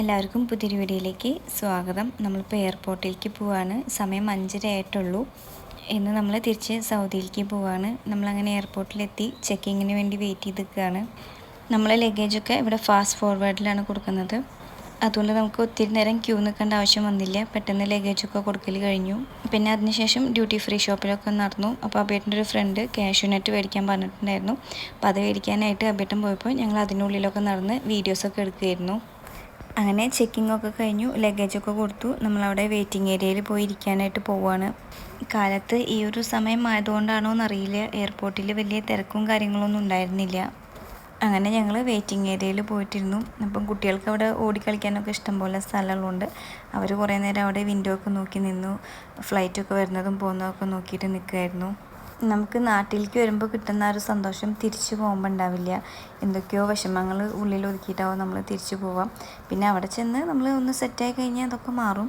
എല്ലാവർക്കും പുതിയൊരു വീഡിയോയിലേക്ക് സ്വാഗതം. നമ്മളിപ്പോൾ എയർപോർട്ടിലേക്ക് പോവാണ്. സമയം അഞ്ചര ആയിട്ടുള്ളൂ ഇന്ന് നമ്മൾ തിരിച്ച് സൗദിയിലേക്ക് പോവാണ്. നമ്മളങ്ങനെ എയർപോർട്ടിലെത്തി ചെക്കിങ്ങിന് വേണ്ടി വെയിറ്റ് ചെയ്ത് നിൽക്കുകയാണ് നമ്മളെ ലഗേജൊക്കെ ഇവിടെ ഫാസ്റ്റ് ഫോർവേഡിലാണ് കൊടുക്കുന്നത്. അതുകൊണ്ട് നമുക്ക് ഒത്തിരി നേരം ക്യൂ നിൽക്കേണ്ട ആവശ്യം വന്നില്ല. പെട്ടെന്ന് ലഗേജൊക്കെ കൊടുക്കൽ കഴിഞ്ഞു. പിന്നെ അതിനുശേഷം ഡ്യൂട്ടി ഫ്രീ ഷോപ്പിലൊക്കെ നടന്നു. അപ്പോൾ അബേട്ടന്റെ ഒരു ഫ്രണ്ട് ക്യാഷ് നെറ്റ് മേടിക്കാൻ പറഞ്ഞിട്ടുണ്ടായിരുന്നു. അപ്പോൾ അത് മേടിക്കാനായിട്ട് അബേട്ടൻ പോയപ്പോൾ ഞങ്ങൾ അതിനുള്ളിലൊക്കെ നടന്ന് വീഡിയോസൊക്കെ എടുക്കുകയായിരുന്നു. അങ്ങനെ ചെക്കിംഗ് ഒക്കെ കഴിഞ്ഞു ലഗേജൊക്കെ കൊടുത്തു. നമ്മളവിടെ വെയിറ്റിംഗ് ഏരിയയിൽ പോയി ഇരിക്കാനായിട്ട് പോവുകയാണ് കാലത്ത് ഈ ഒരു സമയം ആയതുകൊണ്ടാണോ എന്നറിയില്ല. എയർപോർട്ടിൽ വലിയ തിരക്കും കാര്യങ്ങളൊന്നും ഉണ്ടായിരുന്നില്ല. അങ്ങനെ ഞങ്ങൾ വെയിറ്റിംഗ് ഏരിയയിൽ പോയിട്ടിരുന്നു. അപ്പം കുട്ടികൾക്ക് അവിടെ ഓടിക്കളിക്കാനൊക്കെ ഇഷ്ടംപോലെ സ്ഥലങ്ങളുണ്ട്. അവർ കുറേ നേരം അവിടെ വിൻഡോ ഒക്കെ നോക്കി നിന്നു. ഫ്ലൈറ്റൊക്കെ വരുന്നതും പോകുന്നതൊക്കെ നോക്കിയിട്ട് നിൽക്കുമായിരുന്നു നമുക്ക് നാട്ടിലേക്ക് വരുമ്പോൾ കിട്ടുന്ന ഒരു സന്തോഷം തിരിച്ചു പോകുമ്പോൾ ഉണ്ടാവില്ല. എന്തൊക്കെയോ വിഷമങ്ങൾ ഉള്ളിൽ ഒതുക്കിയിട്ടാവും നമ്മൾ തിരിച്ചു പോവാം. പിന്നെ അവിടെ ചെന്ന് നമ്മൾ ഒന്ന് സെറ്റായി കഴിഞ്ഞാൽ അതൊക്കെ മാറും.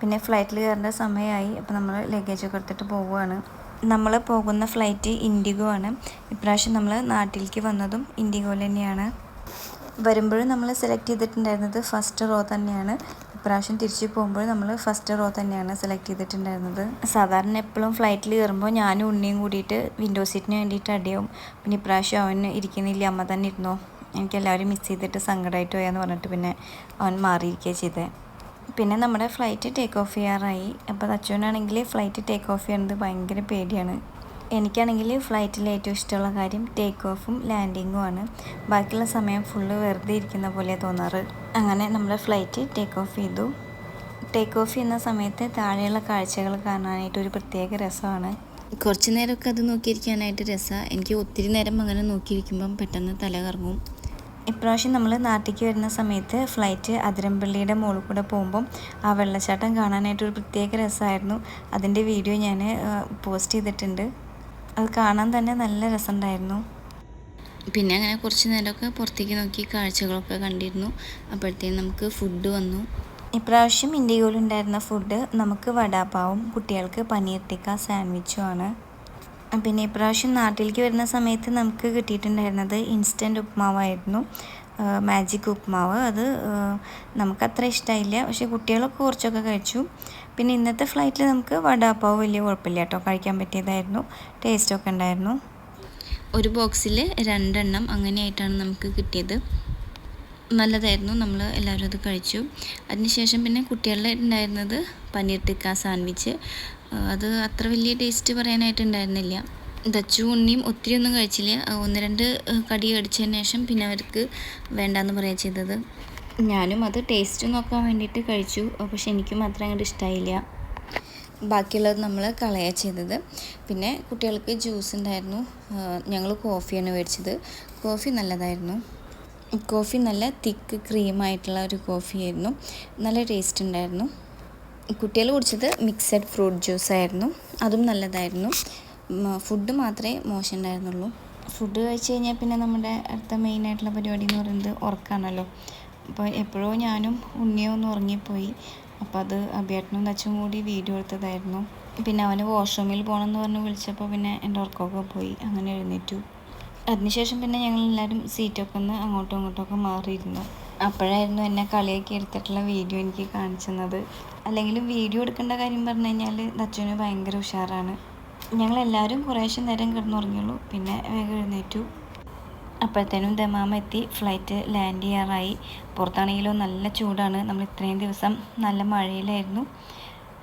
പിന്നെ ഫ്ലൈറ്റിൽ കയറേണ്ട സമയമായി അപ്പോൾ നമ്മൾ ലഗേജൊക്കെ എടുത്തിട്ട് പോവുകയാണ് നമ്മൾ പോകുന്ന ഫ്ലൈറ്റ് ഇൻഡിഗോ ആണ്. ഇപ്രാവശ്യം നമ്മൾ നാട്ടിലേക്ക് വന്നതും ഇൻഡിഗോയിൽ തന്നെയാണ് വരുമ്പോഴും നമ്മൾ സെലക്ട് ചെയ്തിട്ടുണ്ടായിരുന്നത് ഫസ്റ്റ് റോ തന്നെയാണ്. ഇപ്രാവശ്യം തിരിച്ചു പോകുമ്പോൾ നമ്മൾ ഫസ്റ്റ് റോ തന്നെയാണ് സെലക്ട് ചെയ്തിട്ടുണ്ടായിരുന്നത്. സാധാരണ എപ്പോഴും ഫ്ലൈറ്റിൽ കയറുമ്പോൾ ഞാനും ഉണ്ണിയും കൂടിയിട്ട് വിൻഡോ സീറ്റിന് വേണ്ടിയിട്ട് അടിയാവും പിന്നെ ഇപ്രാവശ്യം അവൻ ഇരിക്കുന്നില്ല അമ്മ തന്നെ ഇരുന്നോ. എനിക്ക് എല്ലാവരും മിസ് ചെയ്തിട്ട് സങ്കടമായിട്ട് പോയാന്ന് പറഞ്ഞിട്ട് പിന്നെ അവൻ മാറിയിരിക്കുക ചെയ്തത് പിന്നെ നമ്മുടെ ഫ്ലൈറ്റ് ടേക്ക് ഓഫ് ചെയ്യാറായി. അപ്പോൾ അച്ഛനാണെങ്കിൽ ഫ്ലൈറ്റ് ടേക്ക് ഓഫ് ചെയ്യുന്നത് ഭയങ്കര പേടിയാണ്. എനിക്കാണെങ്കിൽ ഫ്ലൈറ്റിൽ ഏറ്റവും ഇഷ്ടമുള്ള കാര്യം ടേക്ക് ഓഫും ലാൻഡിങ്ങും ആണ്. ബാക്കിയുള്ള സമയം ഫുള്ള് വെറുതെ ഇരിക്കുന്ന പോലെ തോന്നാറ്. അങ്ങനെ നമ്മുടെ ഫ്ലൈറ്റ് ടേക്ക് ഓഫ് ചെയ്തു. ടേക്ക് ഓഫ് ചെയ്യുന്ന സമയത്ത് താഴെയുള്ള കാഴ്ചകൾ കാണാനായിട്ട് ഒരു പ്രത്യേക രസമാണ്. കുറച്ച് നേരമൊക്കെ അത് നോക്കിയിരിക്കാനായിട്ട് രസമാണ് എനിക്ക് ഒത്തിരി നേരം അങ്ങനെ നോക്കിയിരിക്കുമ്പം പെട്ടെന്ന് തല കറങ്ങും. ഇപ്രാവശ്യം നമ്മൾ നാട്ടിലേക്ക് വരുന്ന സമയത്ത് ഫ്ലൈറ്റ് അതിരമ്പള്ളിയുടെ മുകളിൽ കൂടെ പോകുമ്പം ആ വെള്ളച്ചാട്ടം കാണാനായിട്ട് ഒരു പ്രത്യേക രസമായിരുന്നു. അതിന്റെ വീഡിയോ ഞാൻ പോസ്റ്റ് ചെയ്തിട്ടുണ്ട്. അത് കാണാൻ തന്നെ നല്ല രസമുണ്ടായിരുന്നു. പിന്നെ അങ്ങനെ കുറച്ച് നേരമൊക്കെ പുറത്തേക്ക് നോക്കി കാഴ്ചകളൊക്കെ കണ്ടിരുന്നു. അപ്പോഴത്തേക്കും നമുക്ക് ഫുഡ് വന്നു. ഇപ്രാവശ്യം ഉണ്ടായിരുന്ന ഫുഡ് നമുക്ക് വടാപ്പാവും കുട്ടികൾക്ക് പനീർ ടിക്ക സാൻഡ്വിച്ചും ആണ്. പിന്നെ ഇപ്രാവശ്യം നാട്ടിലേക്ക് വരുന്ന സമയത്ത് നമുക്ക് കിട്ടിയിട്ടുണ്ടായിരുന്നത് ഇൻസ്റ്റന്റ് ഉപ്മാവായിരുന്നു. മാജിക് ഉപ്മാവ്. അത് നമുക്കത്ര ഇഷ്ടമായില്ല പക്ഷേ കുട്ടികളൊക്കെ കുറച്ചൊക്കെ കഴിച്ചു. പിന്നെ ഇന്നത്തെ ഫ്ലൈറ്റിൽ നമുക്ക് വടാപ്പാവ് വലിയ കുഴപ്പമില്ല കേട്ടോ. കഴിക്കാൻ പറ്റിയതായിരുന്നു. ടേസ്റ്റൊക്കെ ഉണ്ടായിരുന്നു. ഒരു ബോക്സിൽ രണ്ടെണ്ണം അങ്ങനെയായിട്ടാണ് നമുക്ക് കിട്ടിയത്. നല്ലതായിരുന്നു. നമ്മൾ എല്ലാവരും അത് കഴിച്ചു. അതിനുശേഷം പിന്നെ കുട്ടികളുടെ ഉണ്ടായിരുന്നത് പനീർ ടിക്ക സാൻഡ്വിച്ച് അത് അത്ര വലിയ ടേസ്റ്റ് പറയാനായിട്ടുണ്ടായിരുന്നില്ല ദച്ചു ഉണ്ണിയും ഒത്തിരി ഒന്നും കഴിച്ചില്ല ഒന്ന് രണ്ട് കടി കടിച്ചതിന് ശേഷം പിന്നെ അവർക്ക് വേണ്ടാന്ന് പറയുക ചെയ്തത്. ഞാനും അത് ടേസ്റ്റ് നോക്കാൻ വേണ്ടിയിട്ട് കഴിച്ചു. പക്ഷെ എനിക്കും മാത്രം അങ്ങോട്ട് ഇഷ്ടമായില്ല ബാക്കിയുള്ളത് നമ്മൾ കളയുക ചെയ്തത്. പിന്നെ കുട്ടികൾക്ക് ജ്യൂസ് ഉണ്ടായിരുന്നു. ഞങ്ങൾ കോഫിയാണ് മേടിച്ചത്. കോഫി നല്ലതായിരുന്നു. കോഫി നല്ല തിക്ക് ക്രീമായിട്ടുള്ള ഒരു കോഫിയായിരുന്നു നല്ല ടേസ്റ്റ് ഉണ്ടായിരുന്നു. കുട്ടികൾ കുടിച്ചത് മിക്സഡ് ഫ്രൂട്ട് ജ്യൂസ് ആയിരുന്നു. അതും നല്ലതായിരുന്നു. ഫുഡ് മാത്രമേ മോശം ഉണ്ടായിരുന്നുള്ളൂ ഫുഡ് കഴിച്ച് കഴിഞ്ഞാൽ പിന്നെ നമ്മുടെ അടുത്ത മെയിൻ ആയിട്ടുള്ള പരിപാടി എന്ന് പറയുന്നത് ഉറക്കമാണല്ലോ അപ്പോൾ എപ്പോഴോ ഞാനും ഉണ്ണിയോ ഒന്ന് ഉറങ്ങിപ്പോയി. അപ്പോൾ അത് അഭിയേട്ടനും തച്ചും കൂടി വീഡിയോ എടുത്തതായിരുന്നു. പിന്നെ അവന് വാഷ്റൂമിൽ പോകണമെന്ന് പറഞ്ഞ് വിളിച്ചപ്പോൾ പിന്നെ എന്റെ ഉറക്കമൊക്കെ പോയി. അങ്ങനെ എഴുന്നേറ്റു. അതിനുശേഷം പിന്നെ ഞങ്ങൾ എല്ലാവരും സീറ്റൊക്കെ ഒന്ന് അങ്ങോട്ടും ഇങ്ങോട്ടും മാറിയിരുന്നു. അപ്പോഴായിരുന്നു എന്നെ കളിയൊക്കെ എടുത്തിട്ടുള്ള വീഡിയോ എനിക്ക് കാണിച്ചു തന്നത്. അല്ലെങ്കിലും വീഡിയോ എടുക്കേണ്ട കാര്യം പറഞ്ഞു കഴിഞ്ഞാൽ ദച്ചുവിന് ഭയങ്കര ഉഷാറാണ്. ഞങ്ങളെല്ലാവരും കുറേശ്ശെ നേരം കിടന്നുറങ്ങിയുള്ളൂ. പിന്നെ വേഗം എഴുന്നേറ്റു. അപ്പോഴത്തേനും ദമാമ എത്തി. ഫ്ലൈറ്റ് ലാൻഡ് ചെയ്യാറായി. പുറത്താണെങ്കിലും നല്ല ചൂടാണ്. നമ്മൾ ഇത്രയും ദിവസം നല്ല മഴയിലായിരുന്നു.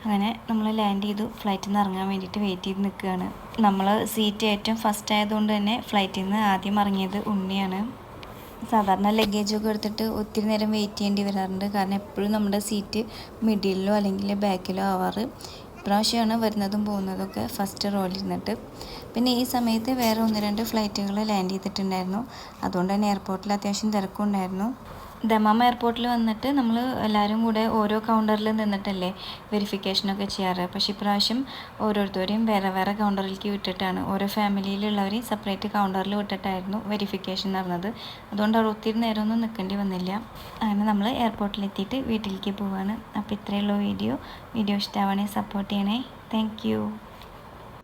അങ്ങനെ നമ്മൾ ലാൻഡ് ചെയ്തു. ഫ്ലൈറ്റിൽ നിന്ന് ഇറങ്ങാൻ വേണ്ടിയിട്ട് വെയിറ്റ് ചെയ്ത് നിൽക്കുകയാണ്. നമ്മൾ സീറ്റ് ഏറ്റവും ഫസ്റ്റ് ആയതുകൊണ്ട് തന്നെ ഫ്ലൈറ്റിൽ നിന്ന് ആദ്യം ഇറങ്ങിയത് ഉണ്ണിയാണ്. സാധാരണ ലഗേജൊക്കെ എടുത്തിട്ട് ഒത്തിരി നേരം വെയിറ്റ് ചെയ്യേണ്ടി വരാറുണ്ട്. കാരണം എപ്പോഴും നമ്മുടെ സീറ്റ് മിഡിലിലോ അല്ലെങ്കിൽ ബാക്കിലോ ആവാറ്. ഇപ്രാവശ്യമാണ് വരുന്നതും പോകുന്നതൊക്കെ ഫസ്റ്റ് റോയിൽ ഇരുന്നിട്ട്. പിന്നെ ഈ സമയത്ത് വേറെ ഒന്ന് രണ്ട് ഫ്ലൈറ്റുകൾ ലാൻഡ് ചെയ്തിട്ടുണ്ടായിരുന്നു. അതുകൊണ്ട് തന്നെ എയർപോർട്ടിൽ അത്യാവശ്യം തിരക്കുണ്ടായിരുന്നു. ദമാം എയർപോർട്ടിൽ വന്നിട്ട് നമ്മൾ എല്ലാവരും കൂടെ ഓരോ കൗണ്ടറിൽ നിന്നിട്ടല്ലേ വെരിഫിക്കേഷനൊക്കെ ചെയ്യാറ്. പക്ഷേ ഇപ്രാവശ്യം ഓരോരുത്തരെയും വേറെ വേറെ കൗണ്ടറിലേക്ക് വിട്ടിട്ടാണ്. ഓരോ ഫാമിലിയിലുള്ളവരെയും സെപ്പറേറ്റ് കൗണ്ടറിൽ വിട്ടിട്ടായിരുന്നു വെരിഫിക്കേഷൻ നടന്നത്. അതുകൊണ്ട് അവിടെ ഒത്തിരി നേരമൊന്നും നിൽക്കേണ്ടി വന്നില്ല. അങ്ങനെ നമ്മൾ എയർപോർട്ടിലെത്തിയിട്ട് വീട്ടിലേക്ക് പോവാണ്. അപ്പോൾ ഇത്രയുള്ള വീഡിയോ. വീഡിയോ ഇഷ്ടമാവണേ സപ്പോർട്ട് ചെയ്യണേ. താങ്ക്